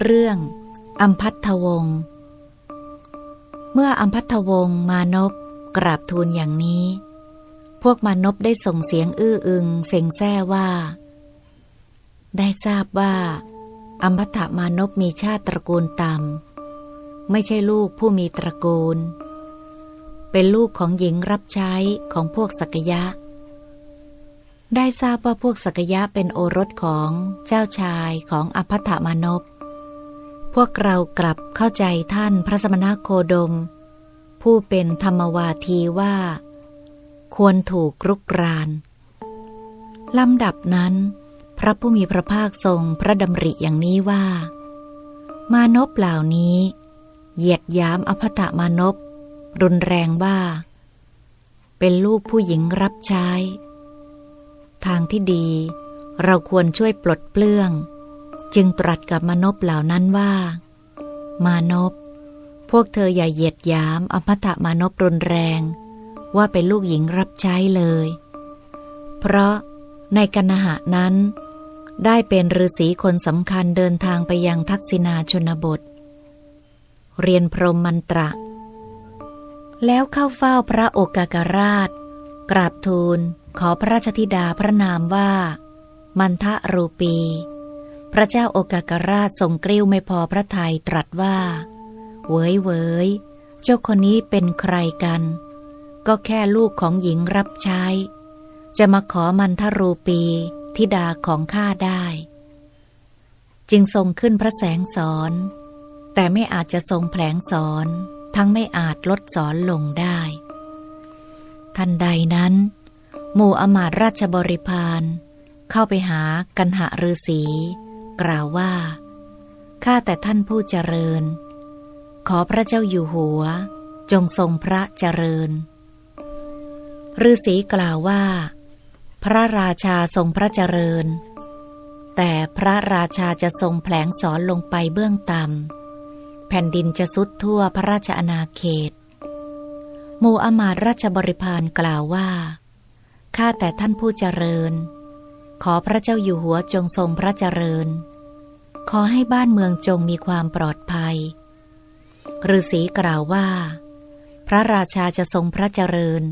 เรื่องอัมพัทธวงศ์เมื่ออัมพัทธวงศ์มานพกราบทูลอย่างนี้ พวกมานพได้ส่งเสียงอื้ออึงเซ็งแซ่ว่า ได้ทราบว่าอัมพัทธมานพมีชาติตระกูลต่ำไม่ใช่ลูกผู้มีตระกูล เป็นลูกของหญิงรับใช้ของพวกสักยะ ได้ทราบว่าพวกสักยะเป็นโอรสของเจ้าชายของอภัทธมานพ พวกเรากลับเข้าใจท่านพระสมณโคดม ผู้เป็นธรรมวาทีว่า ควรถูกรุกรานลำดับนั้น พระผู้มีพระภาคทรงพระดำริอย่างนี้ว่า มานพเหล่านี้ เหยียดยามอภัทธมานพรุนแรงว่า เป็นลูกผู้หญิงรับใช้ ทางที่ดี เราควรช่วยปลดเปลื้อง จึงตรัสกับมานพเหล่านั้นว่า มานพพวกเธออย่าเหยียดยามอภัทมานพรุนแรง ว่าเป็นลูกหญิงรับใช้เลย เพราะในกันหะนั้น ได้เป็นฤาษีคนสำคัญเดินทางไปยังทักษิณาชนบท เรียนพรหมมันตระ แล้วเข้าเฝ้าพระโอกากราช กราบทูลขอพระราชธิดาพระนามว่า มันทะรูปี พระเจ้าโอกากราชทรงกริ้วไม่พอพระทัยตรัสว่า เว้ยเว้ยเจ้าคนนี้เป็นใครกัน ก็แค่ลูกของหญิงรับใช้ จะมาขอมันทรูปีธิดาของข้าได้ จึงทรงขึ้นพระแสงสอน แต่ไม่อาจจะทรงแผลงสอน ทั้งไม่อาจลดสอนลงได้ ทันใดนั้น หมู่อมาตราชบริพารเข้าไปหากันหฤาษี กล่าวว่า ข้าแต่ท่านผู้เจริญ ขอพระเจ้าอยู่หัว จงทรงพระเจริญฤาษีกล่าวว่า พระราชาทรงพระเจริญ แต่พระราชาจะทรงแผลงสอนลงไปเบื้องต่ำแผ่นดินจะสุดทั่วพระราชอาณาเขตหมู่อมาตราชบริพารกล่าวว่า ข้าแต่ท่านผู้เจริญ ขอพระเจ้าอยู่หัวจงทรงพระเจริญ ขอให้บ้านเมืองจงมีความปลอดภัยฤาษีกล่าวว่า พระราชาจะทรงพระเจริญ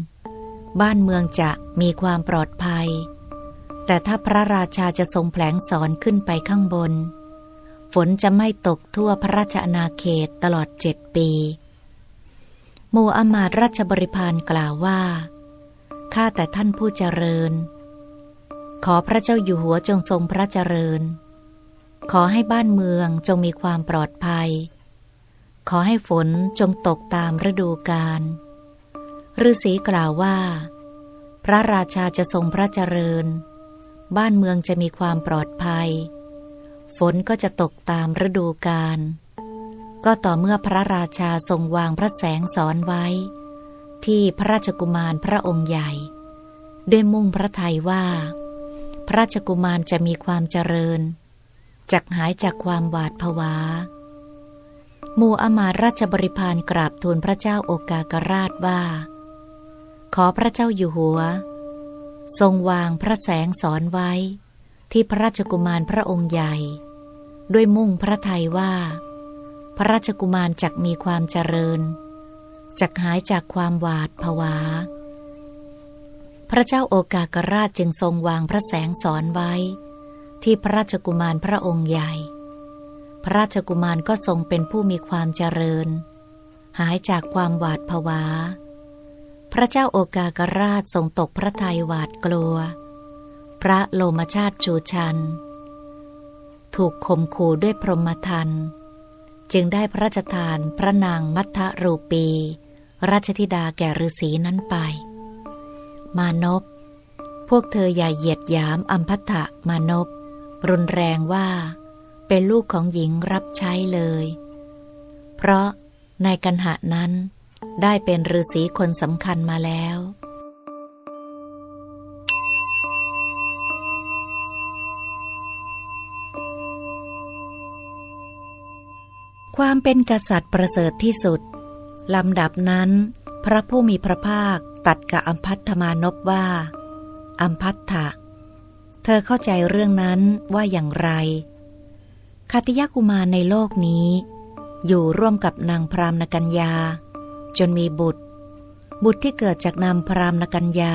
บ้านเมืองจะมีความปลอดภัย แต่ถ้าพระราชาจะทรงแผลงสอนขึ้นไปข้างบน ฝนจะไม่ตกทั่วพระราชอาณาเขตตลอดเจ็ดปีมู่อมาตราชบริพารกล่าวว่า ข้าแต่ท่านผู้เจริญ ขอพระเจ้าอยู่หัวจงทรงพระเจริญ ขอให้บ้านเมืองจงมีความปลอดภัย ขอให้ฝนจงตกตามฤดูกาลฤาษีกล่าวว่า พระราชาจะทรงพระเจริญ บ้านเมืองจะมีความปลอดภัย ฝนก็จะตกตามฤดูกาลก็ต่อเมื่อพระราชาทรงวางพระแสงสอนไว้ ที่พระราชกุมารพระองค์ใหญ่ด้วยมุ่งพระทัยว่า พระราชกุมารจะมีความเจริญจักหายจากความหวาดผวา หมู่อมาราชบริพารกราบทูลพระเจ้าโอกากราชว่า ขอพระเจ้าอยู่หัว ทรงวางพระแสงสอนไว้ ที่พระราชกุมารพระองค์ใหญ่ ด้วยมุ่งพระทัยว่า พระราชกุมารจักมีความเจริญจักหายจากความหวาดผวา พระเจ้าโอกากราชจึงทรงวางพระแสงสอนไว้ ที่พระราชกุมารพระองค์ใหญ่ พระราชกุมารก็ทรงเป็นผู้มีความเจริญ หายจากความหวาดผวา พระเจ้าโอกากราชทรงตกพระทัยหวาดกลัว พระโลมชาติชูชัน ถูกข่มขู่ด้วยพรหมทันจึงได้พระราชทานพระนางมัทธรูปี ราชธิดาแก่ฤาษีนั้นไป มานพพวกเธออย่าเหยียดหยามอัมพัทธมานพรุนแรงว่า เป็นลูกของหญิงรับใช้เลย เพราะในกันหะนั้นได้เป็นฤาษีคนสำคัญมาแล้ว ความเป็นกษัตริย์ประเสริฐที่สุด ลำดับนั้น พระผู้มีพระภาค ตัดกับอัมพัทธมานพว่า อัมพัทธะ เธอเข้าใจเรื่องนั้นว่าอย่างไรคติยกุมารในโลกนี้ อยู่ร่วมกับนางพรามณกัญญา จนมีบุตร บุตรที่เกิดจากนางพรามณกัญญา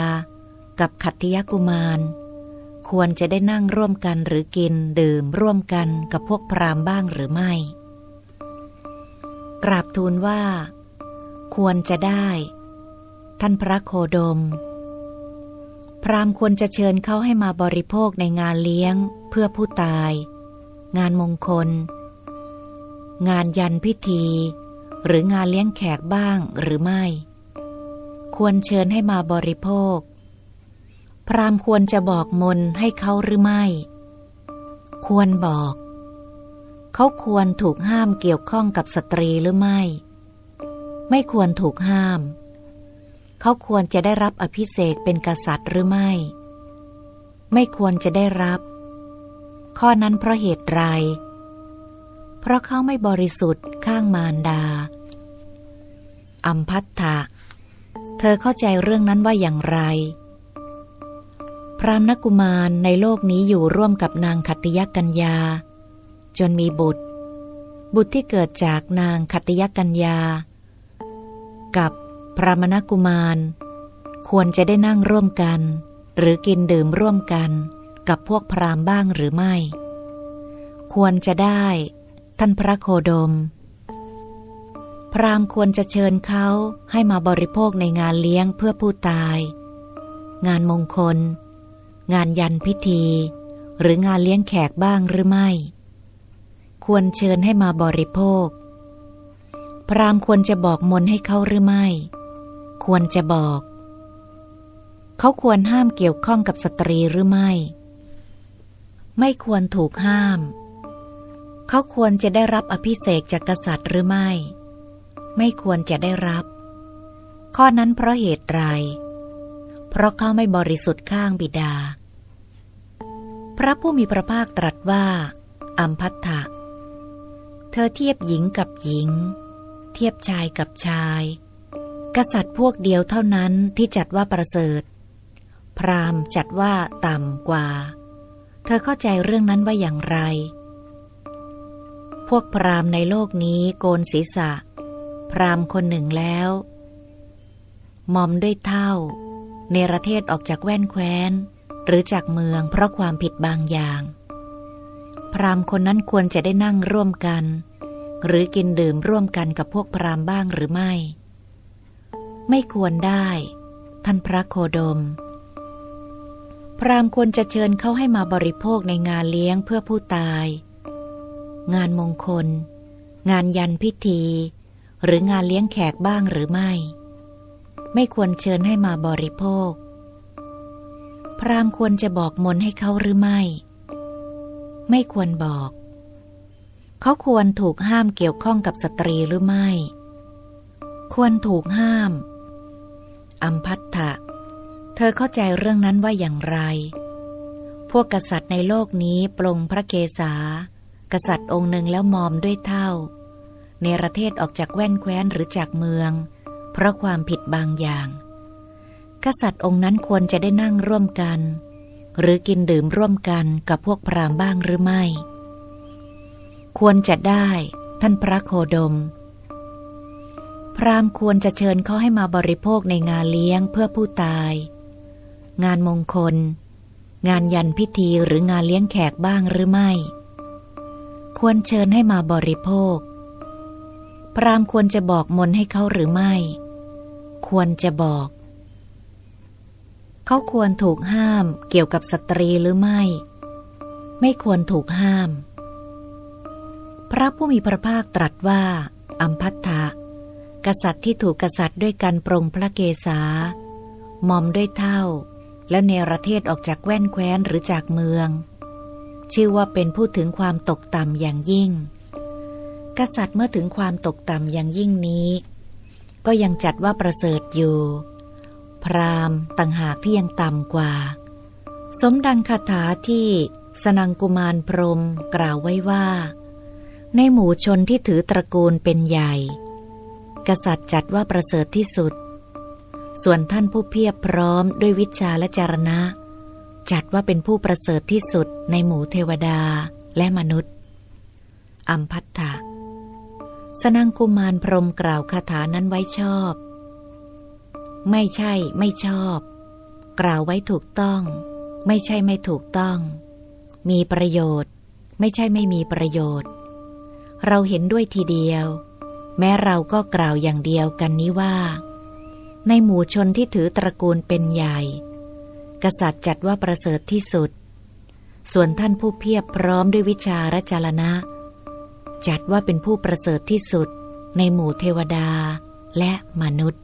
กับขัตติยกุมาร ควรจะได้นั่งร่วมกันหรือกินดื่มร่วมกันกับพวกพรามบ้างหรือไม่ กราบทูลว่า ควรจะได้ ท่านพระโคดม พรามควรจะเชิญเขาให้มาบริโภคในงานเลี้ยง เพื่อผู้ตาย งานมงคล งานยันพิธี หรืองานเลี้ยงแขกบ้างหรือไม่ ควรเชิญให้มาบริโภค พรามควรจะบอกมนให้เขาหรือไม่ ควรบอก เขาควรถูกห้ามเกี่ยวข้องกับสตรีหรือไม่ ไม่ควรถูกห้ามเเขาควรจะได้รับอภิเษกเป็นกษัตริย์หรือไม่ ไม่ควรจะได้รับ ข้อนั้นเพราะเหตุไร เพราะเขาไม่บริสุทธิ์ข้างมารดา อัมพัทธะ เธอเข้าใจเรื่องนั้นว่าอย่างไร พรามนกุมารในโลกนี้อยู่ร่วมกับนางขัตติยกัญญา จนมีบุตร บุตรที่เกิดจากนางขัตติยกัญญา กับ พรามณกุมาร ควรจะได้นั่งร่วมกัน หรือกินดื่มร่วมกันกับพวกพรามบ้างหรือไม่ ควรจะได้ ท่านพระโคดม พรามควรจะเชิญเขาให้มาบริโภคในงานเลี้ยงเพื่อผู้ตาย งานมงคล งานยันพิธี หรืองานเลี้ยงแขกบ้างหรือไม่ ควรเชิญให้มาบริโภค พรามควรจะบอกมนให้เขาหรือไม่ ควรจะบอก เขาควรห้ามเกี่ยวข้องกับสตรีหรือไม่ ไม่ควรถูกห้าม เขาควรจะได้รับอภิเษกจากกษัตริย์หรือไม่ ไม่ควรจะได้รับ ข้อนั้นเพราะเหตุไร เพราะเขาไม่บริสุทธิ์ข้างบิดา พระผู้มีพระภาคตรัสว่าอัมพัทธะเธอเทียบหญิงกับหญิง เทียบชายกับชาย กษัตริย์พวกเดียวเท่านั้นที่จัดว่าประเสริฐ พราหมณ์จัดว่าต่ำกว่า เธอเข้าใจเรื่องนั้นว่าอย่างไร พวกพราหมณ์ในโลกนี้โกนศีรษะ พราหมณ์คนหนึ่งแล้วมอมด้วยเท่าเนระเทศออกจากแว่นแคว้น หรือจากเมืองเพราะความผิดบางอย่าง พราหมณ์คนนั้นควรจะได้นั่งร่วมกัน หรือกินดื่มร่วมกันกับพวกพราหมณ์บ้างหรือไม่ ไม่ควรได้ ท่านพระโคดม พรามควรจะเชิญเขาให้มาบริโภคในงานเลี้ยงเพื่อผู้ตาย งานมงคล งานยันพิธี หรืองานเลี้ยงแขกบ้างหรือไม่ ไม่ควรเชิญให้มาบริโภค พรามควรจะบอกมนให้เขาหรือไม่ ไม่ควรบอกเขาควรถูกห้ามเกี่ยวข้องกับสตรีหรือไม่ ควรถูกห้าม อัมพัทธะ เธอเข้าใจเรื่องนั้นว่าอย่างไร พวกกษัตริย์ในโลกนี้ปลงพระเกศา กษัตริย์องค์หนึ่งแล้วมอมด้วยเท่าเนประเทศออกจากแว่นแคว้นหรือจากเมือง เพราะความผิดบางอย่าง กษัตริย์องค์นั้นควรจะได้นั่งร่วมกัน หรือกินดื่มร่วมกันกับพวกพราหมณ์บ้างหรือไม่ ควรจะได้ ท่านพระโคดม พราหมณ์ควรจะเชิญเขาให้มาบริโภคในงานเลี้ยงเพื่อผู้ตาย งานมงคล งานยันพิธีหรืองานเลี้ยงแขกบ้างหรือไม่ ควรเชิญให้มาบริโภค พราหมณ์ควรจะบอกมนให้เขาหรือไม่ ควรจะบอก เขาควรถูกห้ามเกี่ยวกับสตรีหรือไม่ ไม่ควรถูกห้าม พระผู้มีพระภาคตรัสว่า อัมพัทธะ กษัตริย์ที่ถูกกษัตริย์ด้วยการปรงพระเกศามอมด้วยเท่า แล้วเนรเทศออกจากแว่นแคว้นหรือจากเมือง ชื่อว่าเป็นผู้ถึงความตกต่ำอย่างยิ่ง กษัตริย์เมื่อถึงความตกต่ำอย่างยิ่งนี้ ก็ยังจัดว่าประเสริฐอยู่ พราหมณ์ต่างหากที่ยังต่ำกว่า สมดังคาถาที่สนังกุมารพรหมกล่าวไว้ว่า ในหมู่ชนที่ถือตระกูลเป็นใหญ่ กษัตริย์จัดว่าประเสริฐที่สุด ส่วนท่านผู้เพียบพร้อมด้วยวิชาและจารณะ จัดว่าเป็นผู้ประเสริฐที่สุดในหมู่เทวดาและมนุษย์ อัมพัตถะสนังกุมารพรมกล่าวคาถานั้นไว้ชอบ ไม่ใช่ไม่ชอบ กล่าวไว้ถูกต้อง ไม่ใช่ไม่ถูกต้อง มีประโยชน์ ไม่ใช่ไม่มีประโยชน์ เราเห็นด้วยทีเดียว แม้เราก็กล่าวอย่างเดียวกันนี้ว่า ในหมู่ชนที่ถือตระกูลเป็นใหญ่ กษัตริย์จัดว่าประเสริฐที่สุด ส่วนท่านผู้เพียบพร้อมด้วยวิชาและจารณะ จัดว่าเป็นผู้ประเสริฐที่สุด ในหมู่เทวดาและมนุษย์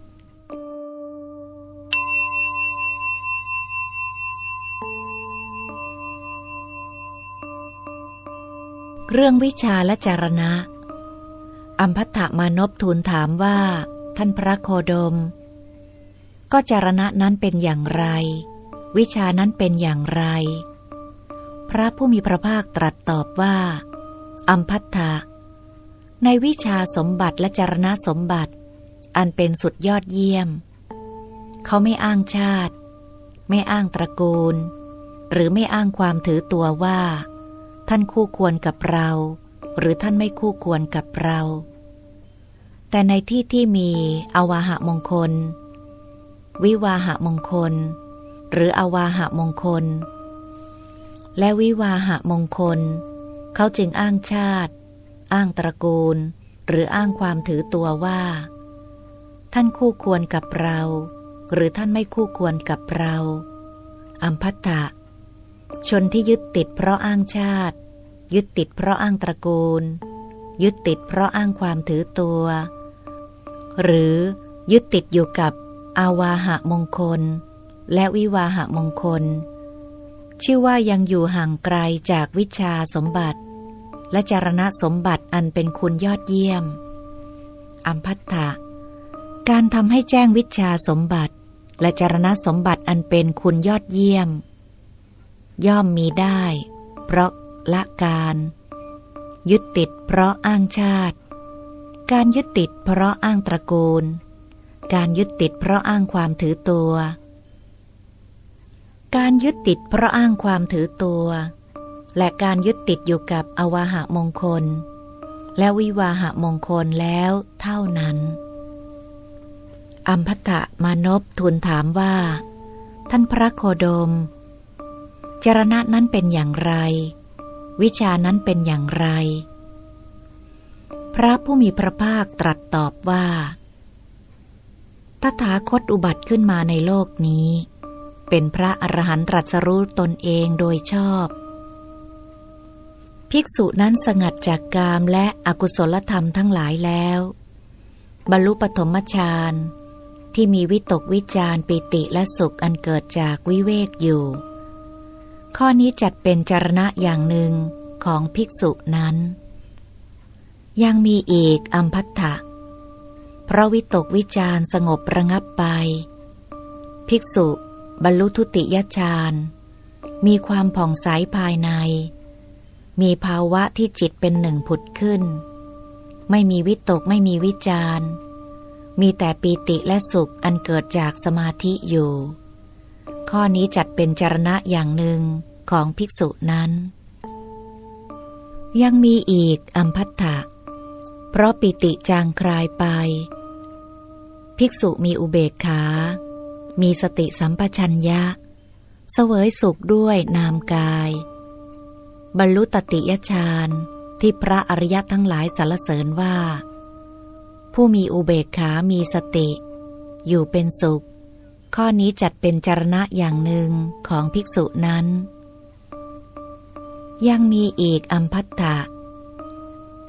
เรื่องวิชาและจารณะ อัมพัตถมานพทูลถามว่า ท่านพระโคดม ก็จารณะนั้นเป็นอย่างไร วิชานั้นเป็นอย่างไร พระผู้มีพระภาคตรัสตอบว่า อัมพัตถะในวิชาสมบัติและจารณะสมบัติ อันเป็นสุดยอดเยี่ยม เขาไม่อ้างชาติ ไม่อ้างตระกูล หรือไม่อ้างความถือตัวว่า ท่านคู่ควรกับเรา หรือท่านไม่คู่ควรกับเรา แต่ในที่ที่มีอวาหะมงคล วิวาหะมงคล หรืออวาหะมงคล และวิวาหะมงคล เขาจึงอ้างชาติ อ้างตระกูล หรืออ้างความถือตัวว่า ท่านคู่ควรกับเรา หรือท่านไม่คู่ควรกับเราอัมพัตตะชนที่ยึดติดเพราะอ้างชาติ ยึดติดเพราะอ้างตระกูล ยึดติดเพราะอ้างความถือตัว หรือยึดติดอยู่กับอาวาหะมงคล และวิวาหะมงคล ชื่อว่ายังอยู่ห่างไกลจากวิชาสมบัติ และจารณะสมบัติอันเป็นคุณยอดเยี่ยม อัมพัตถะการทำให้แจ้งวิชาสมบัติ และจารณะสมบัติอันเป็นคุณยอดเยี่ยม ย่อมมีได้ เพราะละการ ยึดติดเพราะอ้างชาติ การยึดติดเพราะอ้างตระกูล การยึดติดเพราะอ้างความถือตัว การยึดติดเพราะอ้างความถือตัว และการยึดติดอยู่กับอวาหะมงคล และวิวาหะมงคลแล้วเท่านั้น อัมพัตตะมานพทูลถามว่า ท่านพระโคดม จรณะนั้นเป็นอย่างไร วิชานั้นเป็นอย่างไร พระผู้มีพระภาคตรัสตอบว่า ตถาคตอุบัติขึ้นมาในโลกนี้ เป็นพระอรหันตรัสรู้ตนเองโดยชอบ ภิกษุนั้นสงัดจากกามและอกุศลธรรมทั้งหลายแล้ว บรรลุปฐมฌานที่มีวิตกวิจารปิติและสุขอันเกิดจากวิเวกอยู่ ข้อนี้จัดเป็นจารณะอย่างหนึ่งของภิกษุนั้น ยังมีอีกอัมพัตถะเพราะวิตกวิจารสงบระงับไป ภิกษุบรรลุทุติยฌานมีความผ่องใสภายใน มีภาวะที่จิตเป็นหนึ่งผุดขึ้น ไม่มีวิตกไม่มีวิจารมีแต่ปีติและสุขอันเกิดจากสมาธิอยู่ ข้อนี้จัดเป็นจารณะอย่างหนึ่งของภิกษุนั้น ยังมีอีกอัมพัตถะ เพราะปิติจางคลายไป ภิกษุมีอุเบกขา มีสติสัมปชัญญะ เสวยสุขด้วยนามกาย บรรลุตติยฌานที่พระอริยทั้งหลายสรรเสริญว่า ผู้มีอุเบกขามีสติ อยู่เป็นสุข ข้อนี้จัดเป็นจารณะอย่างหนึ่งของภิกษุนั้น ยังมีอีกอัมพัตถะ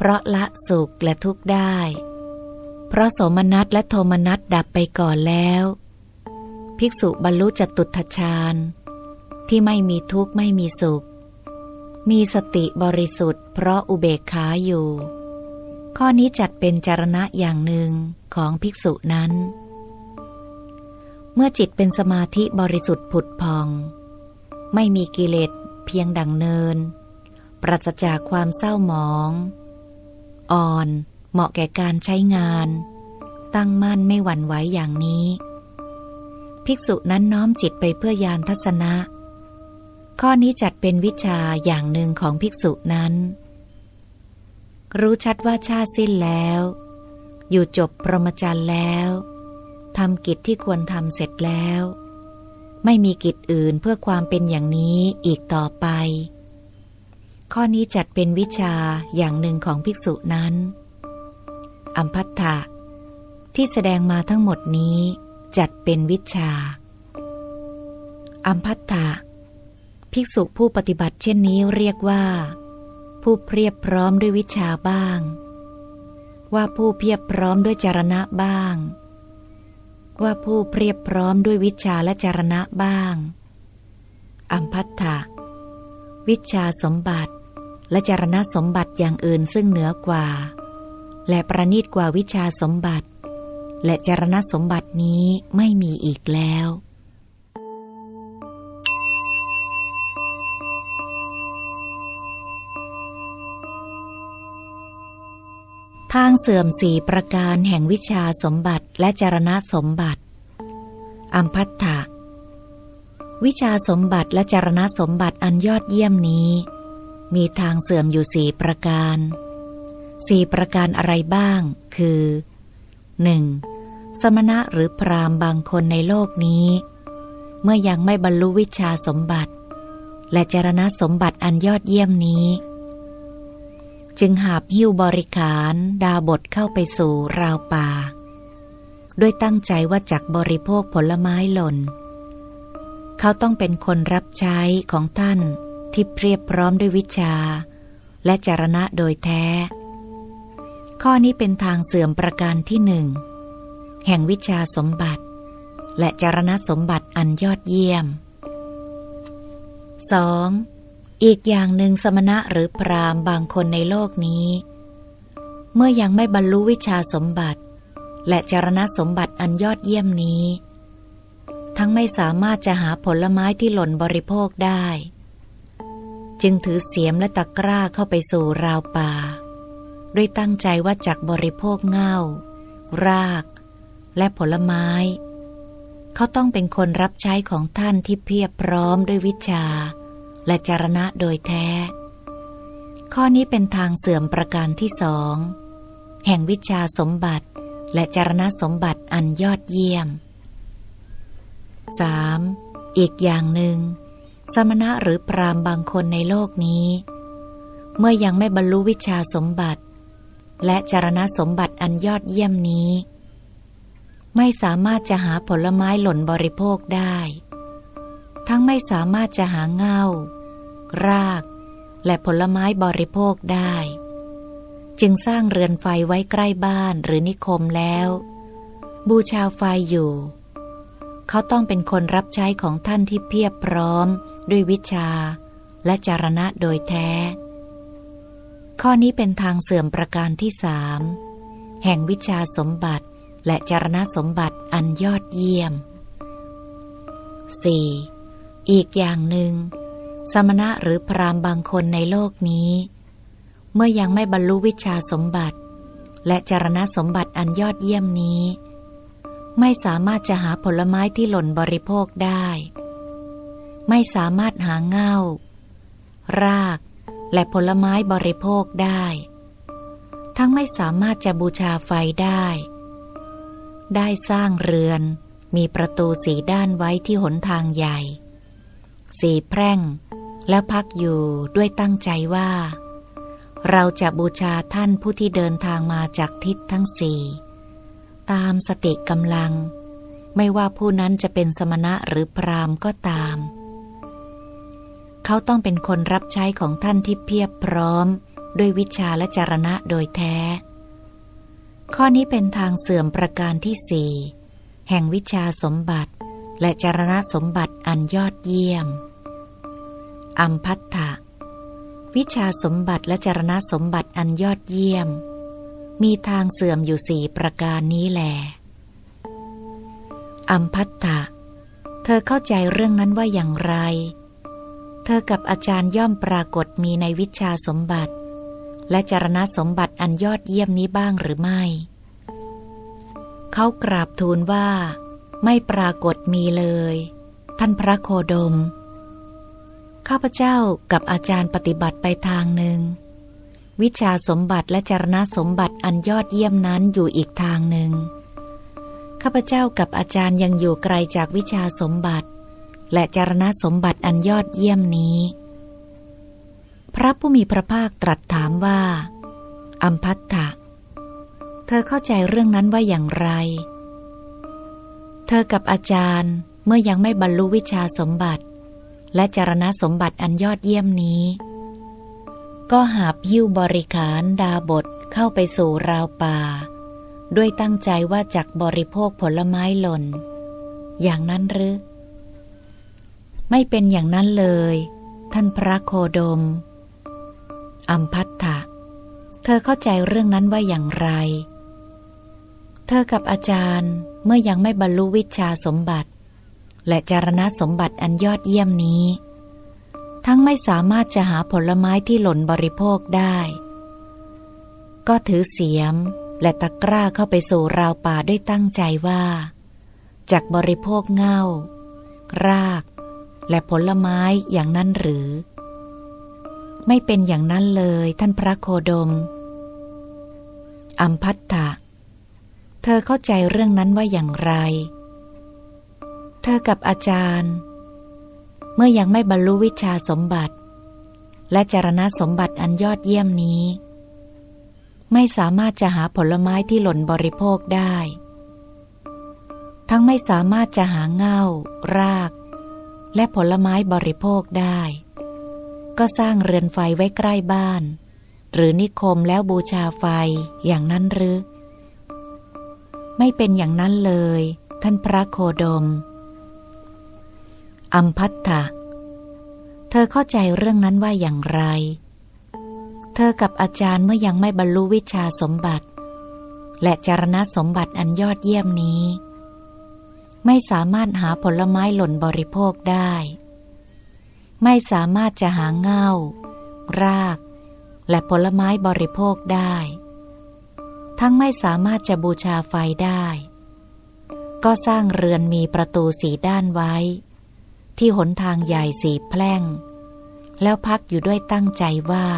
เพราะละสุขและทุกข์ได้ เพราะโสมนัสและโทมนัสดับไปก่อนแล้ว ภิกษุบรรลุจตุทฌานที่ไม่มีทุกข์ไม่มีสุข มีสติบริสุทธิ์เพราะอุเบกขาอยู่ ข้อนี้จัดเป็นจารณะอย่างหนึ่งของภิกษุนั้น เมื่อจิตเป็นสมาธิบริสุทธิ์ผุดพอง ไม่มีกิเลสเพียงดังเนิน ปราศจากความเศร้าหมอง อ่อน เหมาะแก่การใช้งาน ตั้งมั่นไม่หวั่นไหวอย่างนี้ ภิกษุนั้นน้อมจิตไปเพื่อยานทัศนะ ข้อนี้จัดเป็นวิชาอย่างหนึ่งของภิกษุนั้น รู้ชัดว่าชาติสิ้นแล้ว อยู่จบพรหมจรรย์แล้วทำกิจที่ควรทำเสร็จแล้ว ไม่มีกิจอื่นเพื่อความเป็นอย่างนี้อีกต่อไป ข้อนี้จัดเป็นวิชาอย่างหนึ่งของภิกษุนั้นอัมพัตถะที่แสดงมาทั้งหมดนี้จัดเป็นวิชา อัมพัตถะภิกษุผู้ปฏิบัติเช่นนี้เรียกว่า ผู้เพียบพร้อมด้วยวิชาบ้าง ว่าผู้เพียบพร้อมด้วยจารณะบ้าง ว่าผู้เพียบพร้อมด้วยวิชาและจารณะบ้าง อัมพัตถะวิชาสมบัติ และจารณะสมบัติอย่างอื่นซึ่งเหนือกว่า และประณีตกว่าวิชาสมบัติ และจารณะสมบัตินี้ไม่มีอีกแล้ว ทางเสื่อมสี่ประการแห่งวิชาสมบัติและจารณะสมบัติ อัมพัตถะวิชาสมบัติและจารณะสมบัติอันยอดเยี่ยมนี้ มีทางเสื่อมอยู่สี่ประการสี่ประการอะไรบ้าง คือ 1. สมณะหรือพรามบางคนในโลกนี้ เมื่อยังไม่บรรลุวิชาสมบัติ และจรณะสมบัติอันยอดเยี่ยมนี้ จึงหาบหิ้วบริขารดาบทเข้าไปสู่ราวป่า ด้วยตั้งใจว่าจักบริโภคผลไม้หล่น เขาต้องเป็นคนรับใช้ของท่าน ที่เพียบพร้อมด้วยวิชา และจารณะโดยแท้ ข้อนี้เป็นทางเสื่อมประการที่หนึ่ง แห่งวิชาสมบัติ และจารณะสมบัติอันยอดเยี่ยม 2. อีกอย่างหนึ่งสมณะหรือพรามบางคนในโลกนี้ เมื่อยังไม่บรรลุวิชาสมบัติ และจารณะสมบัติอันยอดเยี่ยมนี้ ทั้งไม่สามารถจะหาผลไม้ที่หล่นบริโภคได้ จึงถือเสียมและตะกร้าเข้าไปสู่ราวป่า ด้วยตั้งใจว่าจักบริโภคเง่า ราก และผลไม้ เขาต้องเป็นคนรับใช้ของท่านที่เพียบพร้อมด้วยวิชา และจารณะโดยแท้ ข้อนี้เป็นทางเสื่อมประการที่สอง แห่งวิชาสมบัติและจารณะสมบัติอันยอดเยี่ยม 3. อีกอย่างหนึ่ง สมณะหรือพรามบางคนในโลกนี้ เมื่อยังไม่บรรลุวิชาสมบัติ และจารณสมบัติอันยอดเยี่ยมนี้ ไม่สามารถจะหาผลไม้หล่นบริโภคได้ ทั้งไม่สามารถจะหาเงา ราก และผลไม้บริโภคได้ จึงสร้างเรือนไฟไว้ใกล้บ้านหรือนิคมแล้ว บูชาไฟอยู่ เขาต้องเป็นคนรับใช้ของท่านที่เพียบพร้อม ด้วยวิชาและจารณะโดยแท้ ข้อนี้เป็นทางเสื่อมประการที่สามแห่งวิชาสมบัติและจารณสมบัติอันยอดเยี่ยม 4. อีกอย่างหนึ่ง สมณะหรือพรามบางคนในโลกนี้ เมื่อยังไม่บรรลุวิชาสมบัติ และจารณสมบัติอันยอดเยี่ยมนี้ ไม่สามารถจะหาผลไม้ที่หล่นบริโภคได้ ไม่สามารถหาเง่า ราก และผลไม้บริโภคได้ ทั้งไม่สามารถจะบูชาไฟได้ ได้สร้างเรือนมีประตูสีด้านไว้ที่หนทางใหญ่ สีแพร่ง แล้วพักอยู่ด้วยตั้งใจว่า เราจะบูชาท่านผู้ที่เดินทางมาจากทิศทั้งสี่ตามสติกำลัง ไม่ว่าผู้นั้นจะเป็นสมณะหรือพรามก็ตาม เขาต้องเป็นคนรับใช้ของท่านที่เพียบพร้อม ด้วยวิชาและจารณะโดยแท้ ข้อนี้เป็นทางเสื่อมประการที่สี่แห่งวิชาสมบัติ และจารณะสมบัติอันยอดเยี่ยม อัมพัตถะวิชาสมบัติและจารณะสมบัติอันยอดเยี่ยม มีทางเสื่อมอยู่สี่ประการนี้แหลอัมพัตถะเธอเข้าใจเรื่องนั้นว่าอย่างไร เธอกับอาจารย์ย่อมปรากฏมีในวิชาสมบัติ และจารณะสมบัติอันยอดเยี่ยมนี้บ้างหรือไม่ เขากราบทูลว่า ไม่ปรากฏมีเลย ท่านพระโคดม ข้าพเจ้ากับอาจารย์ปฏิบัติไปทางหนึ่ง วิชาสมบัติและจารณสมบัติอันยอดเยี่ยมนั้นอยู่อีกทางหนึ่งข้าพเจ้ากับอาจารย์ยังอยู่ไกลจากวิชาสมบัติ และจารณสมบัติอันยอดเยี่ยมนี้ พระผู้มีพระภาคตรัสถามว่า อัมพัตถะเธอเข้าใจเรื่องนั้นว่าอย่างไร เธอกับอาจารย์เมื่อยังไม่บรรลุวิชาสมบัติ และจารณสมบัติอันยอดเยี่ยมนี้ ก็หาบหิ้วบริขารดาบทเข้าไปสู่ราวป่า ด้วยตั้งใจว่าจักบริโภคผลไม้หล่น อย่างนั้นหรือ ไม่เป็นอย่างนั้นเลย ท่านพระโคดม อัมพัตถะเธอเข้าใจเรื่องนั้นว่าอย่างไร เธอกับอาจารย์เมื่อยังไม่บรรลุวิชาสมบัติ และจารณสมบัติอันยอดเยี่ยมนี้ ทั้งไม่สามารถจะหาผลไม้ที่หล่นบริโภคได้ ก็ถือเสียมและตะกร้าเข้าไปสู่ราวป่าด้วยตั้งใจว่าจากบริโภคเง่า ราก และผลไม้อย่างนั้นหรือ ไม่เป็นอย่างนั้นเลยท่านพระโคดม อัมพัตถะเธอเข้าใจเรื่องนั้นว่าอย่างไร เธอกับอาจารย์ เมื่อยังไม่บรรลุวิชาสมบัติ และจารณสมบัติอันยอดเยี่ยมนี้ ไม่สามารถจะหาผลไม้ที่หล่นบริโภคได้ ทั้งไม่สามารถจะหาเง่า ราก และผลไม้บริโภคได้ ก็สร้างเรือนไฟไว้ใกล้บ้าน หรือนิคมแล้วบูชาไฟอย่างนั้นหรือ ไม่เป็นอย่างนั้นเลย ท่านพระโคดม อัมพัตถะเธอเข้าใจเรื่องนั้นว่าอย่างไร เธอกับอาจารย์เมื่อยังไม่บรรลุวิชาสมบัติ และจารณสมบัติอันยอดเยี่ยมนี้ ไม่สามารถหาผลไม้หล่นบริโภคได้ ไม่สามารถจะหาเง่า ราก และผลไม้บริโภคได้ ทั้งไม่สามารถจะบูชาไฟได้ ก็สร้างเรือนมีประตูสีด้านไว้ ที่หนทางใหญ่สีแพร่ง แล้วพักอยู่ด้วยตั้งใจว่า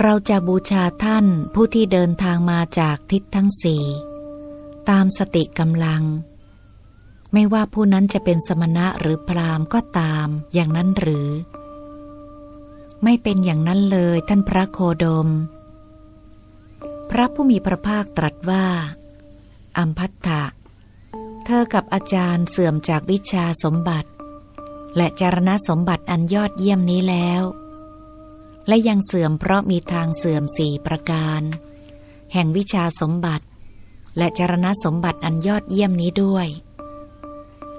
เราจะบูชาท่านผู้ที่เดินทางมาจากทิศทั้งสี่ตามสติกำลัง ไม่ว่าผู้นั้นจะเป็นสมณะหรือพราหมณ์ก็ตามอย่างนั้นหรือ ไม่เป็นอย่างนั้นเลยท่านพระโคดม พระผู้มีพระภาคตรัสว่าอัมพัตถะเธอกับอาจารย์เสื่อมจากวิชาสมบัติ และจารณสมบัติอันยอดเยี่ยมนี้แล้ว และยังเสื่อมเพราะมีทางเสื่อมสี่ประการ แห่งวิชาสมบัติ และจารณสมบัติอันยอดเยี่ยมนี้ด้วย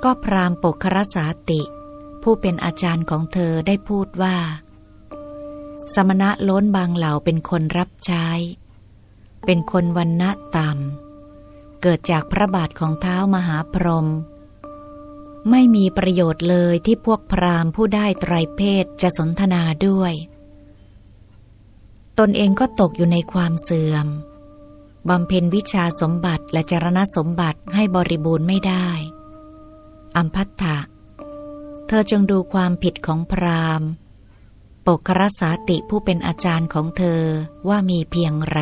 ก็พรามปกครสาติ ผู้เป็นอาจารย์ของเธอได้พูดว่า สมณะล้นบางเหล่าเป็นคนรับใช้ เป็นคนวันณะต่ำเกิดจากพระบาทของเท้ามหาพรหมไม่มีประโยชน์เลยที่พวกพราหมณ์ผู้ได้ไตรเพศจะสนทนาด้วย ตนเองก็ตกอยู่ในความเสื่อมบำเพ็ญวิชาสมบัติและจรณสมบัติให้บริบูรณ์ไม่ได้ อัมพัทธะ เธอจงดูความผิดของพราหมณ์ปกครสาติผู้เป็นอาจารย์ของเธอว่ามีเพียงไร